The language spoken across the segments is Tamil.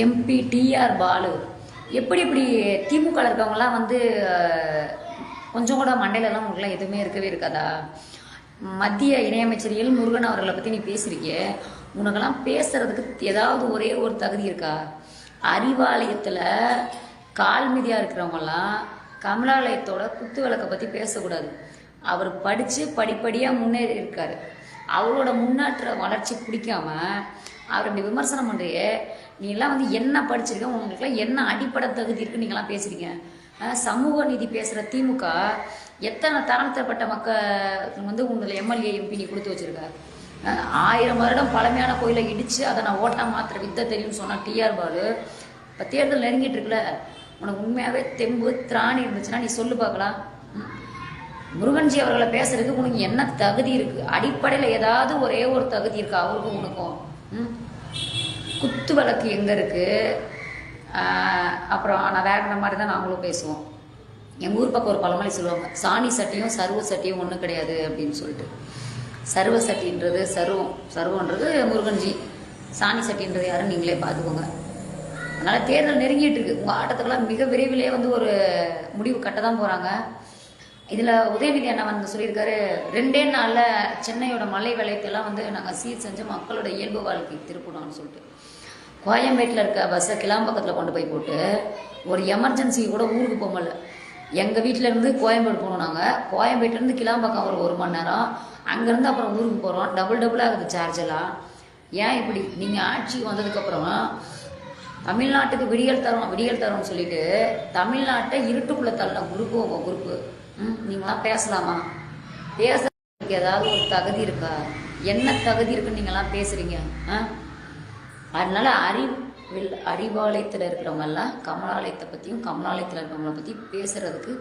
MP TR Balu. எப்படி இப்படி திமுக இருக்கவங்களாம் வந்து கொஞ்சம் கூட மண்டையிலலாம் உங்களுக்குலாம் எதுவுமே இருக்கவே இருக்காதா? மத்திய இணையமைச்சர் எல் முருகன் அவர்களை பற்றி நீ பேசுறீங்க உனக்கெல்லாம் பேசுறதுக்கு ஏதாவது ஒரே ஒரு தகுதி இருக்கா? அறிவாலயத்தில் கால் மீதியாக இருக்கிறவங்கலாம் கமலாலயத்தோட குத்து விளக்கை பற்றி பேசக்கூடாது. அவர் படித்து படிப்படியாக முன்னேறி இருக்கார். அவரோட முன்னேற்ற வளர்ச்சி பிடிக்காம அவர் அப்படி விமர்சனம் பண்ணுறியே நீங்களாம் வந்து என்ன படிச்சிருக்க? உங்களுக்குலாம் என்ன அடிப்படை தகுதி இருக்கு? நீங்களாம் பேசுறீங்க. சமூக நீதி பேசுகிற திமுக எத்தனை தாழ்த்தப்பட்ட மக்கள் வந்து உங்களை எம்எல்ஏ எம்பி நீ கொடுத்து வச்சிருக்க? ஆயிரம் வருடம் பழமையான கோயிலை இடித்து அதை நான் ஓட்டா மாத்திர வித்த தெரியும்னு சொன்னால் டிஆர் பாலு. இப்போ தேர்தல் நெருங்கிட்டு இருக்குல்ல உனக்கு உண்மையாகவே தெம்பு திராணி இருந்துச்சுன்னா நீ சொல்லு பார்க்கலாம். ம். முருகன்ஜி அவர்களை பேசுறதுக்கு உனக்கு என்ன தகுதி இருக்குது அடிப்படையில் ஏதாவது ஒரே ஒரு தகுதி இருக்கா? அவருக்கும் உனக்கும். குத்து விளக்கு எங்கே இருக்குது அப்புறம் நான் வேற மாதிரி தான் நாங்களும் பேசுவோம். எங்கள் ஊர் பக்கம் ஒரு பழமொழி சொல்லுவாங்க சாணி சட்டியும் சர்வ சட்டியும் ஒன்றும் கிடையாது அப்படின்னு சொல்லிட்டு. சர்வ சட்டின்றது சர்வம் சர்வன்றது முருகன்ஜி சாணி சட்டின்றது யாரும் நீங்களே பார்த்துக்கோங்க. அதனால் தேர்தல் நெருங்கிட்டு இருக்கு. உங்கள் ஆட்டத்துக்கெல்லாம் மிக விரைவிலே வந்து ஒரு முடிவு கட்ட தான் போகிறாங்க இதில் உதயநிதி அண்ணா வந்து சொல்லியிருக்காரு ரெண்டே நாளில் சென்னையோட மலை வளையத்தெல்லாம் வந்து நாங்கள் சீர் செஞ்சு மக்களோட இயல்பு வாழ்க்கைக்கு திருப்பணும்னு சொல்லிட்டு. கோயம்பேட்டில் இருக்க பஸ்ஸை கிளாம்பக்கத்தில் கொண்டு போய் போட்டு ஒரு எமர்ஜென்சி கூட ஊருக்கு போகல எங்கள் வீட்டிலேருந்து கோயம்பேடு போகணும் நாங்கள் கோயம்பேட்டிலேருந்து கிளாம்பக்கம் ஒரு ஒரு மணி நேரம். அங்கேருந்து அப்புறம் ஊருக்கு போகிறோம் டபுள் டபுளாக இருக்குது சார்ஜ் எல்லாம். ஏன் இப்படி? நீங்கள் ஆட்சிக்கு வந்ததுக்கப்புறம் தமிழ்நாட்டுக்கு விடியல் தரோம் விடியல் தரோம்னு சொல்லிட்டு தமிழ்நாட்டை இருட்டுக்குள்ளே தள்ளின குரூப்பு குரூப்பு ம் நீங்களாம் பேசலாமா? பேசுறதுக்கு ஏதாவது ஒரு தகுதி இருக்கா? என்ன தகுதி இருக்குன்னு நீங்களாம் பேசுறீங்க ஆ? அதனால அறிவில் அறிவாலயத்தில் இருக்கிறவங்க எல்லாம் கமலாலயத்தை பற்றியும் கமலாலயத்தில் இருக்கிறவங்கள பற்றி பேசுறதுக்கு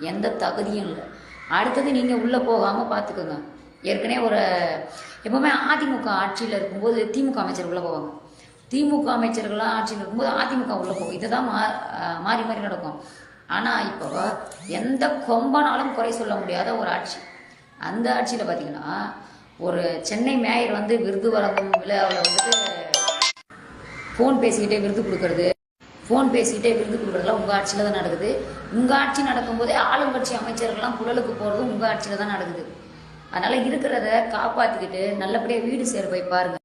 எந்த தகுதியும் இல்லை. அடுத்தது நீங்கள் உள்ளே போகாமல் பார்த்துக்கோங்க ஏற்கனவே ஒரு எப்பவுமே அதிமுக ஆட்சியில் இருக்கும்போது திமுக அமைச்சர் உள்ளே போவாங்க. திமுக அமைச்சர்கள்லாம் ஆட்சியில் இருக்கும்போது அதிமுக உள்ளே போகும். இதுதான் மா மாறி மாறி நடக்கும். ஆனால் இப்போ எந்த கொம்பனாலும் குறை சொல்ல முடியாத ஒரு ஆட்சி. அந்த ஆட்சியில் பார்த்தீங்கன்னா ஒரு சென்னை மேயர் வந்து விருது வழங்கும் விழாவில் வந்துட்டு ஃபோன் பேசிக்கிட்டே விருது கொடுக்கறது ஃபோன் பேசிக்கிட்டே விருது கொடுக்குறதுலாம் உங்கள் ஆட்சியில் தான் நடக்குது. உங்கள் ஆட்சி நடக்கும்போதே ஆளுங்கட்சி அமைச்சர்கள்லாம் குழலுக்கு போகிறதும் உங்கள் ஆட்சியில் தான் நடக்குது. அதனால் இருக்கிறத காப்பாற்றிக்கிட்டு நல்லபடியாக வீடு சேர போய் பாருங்கள்